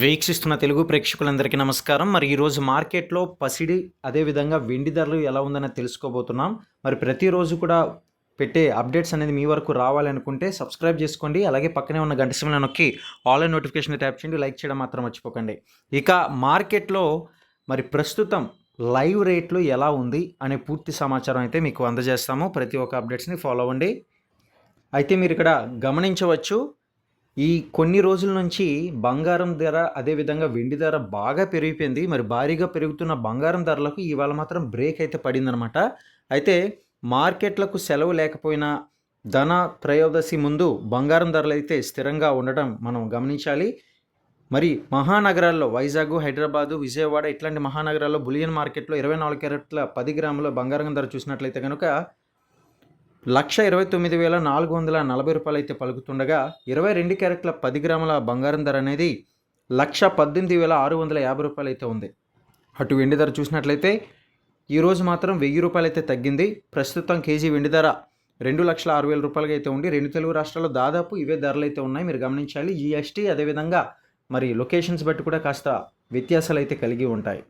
వీక్షిస్తున్న తెలుగు ప్రేక్షకులందరికీ నమస్కారం. మరి ఈరోజు మార్కెట్లో పసిడి అదేవిధంగా వెండి ధరలు ఎలా ఉందని తెలుసుకోబోతున్నాం. మరి ప్రతిరోజు కూడా పెట్టే అప్డేట్స్ అనేది మీ వరకు రావాలనుకుంటే సబ్స్క్రైబ్ చేసుకోండి. అలాగే పక్కనే ఉన్న గంట సమయంలో నొక్కి ఆన్లైన్ నోటిఫికేషన్ ట్యాప్ చేయండి. లైక్ చేయడం మాత్రం మర్చిపోకండి. ఇక మార్కెట్లో మరి ప్రస్తుతం లైవ్ రేట్లు ఎలా ఉంది అనే పూర్తి సమాచారం అయితే మీకు అందజేస్తాము. ప్రతి ఒక్క అప్డేట్స్ని ఫాలో అవ్వండి. అయితే మీరు ఇక్కడ గమనించవచ్చు ఈ కొన్ని రోజుల నుంచి బంగారం ధర అదేవిధంగా వెండి ధర బాగా పెరిగిపోయింది. మరి భారీగా పెరుగుతున్న బంగారం ధరలకు ఇవాళ మాత్రం బ్రేక్ అయితే పడిందనమాట అయితే మార్కెట్లకు సెలవు లేకపోయినా ధన త్రయోదశి ముందు బంగారం ధరలు అయితే స్థిరంగా ఉండటం మనం గమనించాలి. మరి మహానగరాల్లో వైజాగ్ హైదరాబాదు విజయవాడ ఇట్లాంటి మహానగరాల్లో బులియన్ మార్కెట్లో ఇరవై నాలుగు క్యారెట్ల పది గ్రాముల బంగారం ధర చూసినట్లయితే కనుక లక్ష ఇరవై తొమ్మిది వేల నాలుగు వందల నలభై రూపాయలు అయితే పలుకుతుండగా ఇరవై రెండు క్యారెట్ల పది గ్రాముల బంగారం ధర అనేది లక్ష పద్దెనిమిది వేల ఆరు వందల యాభై రూపాయలు అయితే ఉంది. అటు వెండి ధర చూసినట్లయితే ఈరోజు మాత్రం వెయ్యి రూపాయలు అయితే తగ్గింది. ప్రస్తుతం కేజీ వెండి ధర రెండు లక్షల ఆరు వేల రూపాయలుగా అయితే ఉండి రెండు తెలుగు రాష్ట్రాల్లో దాదాపు ఇవే ధరలు అయితే ఉన్నాయి. మీరు గమనించాలి. జిఎస్టీ అదేవిధంగా మరి లొకేషన్స్ బట్టి కూడా కాస్త వ్యత్యాసాలు అయితే కలిగి ఉంటాయి.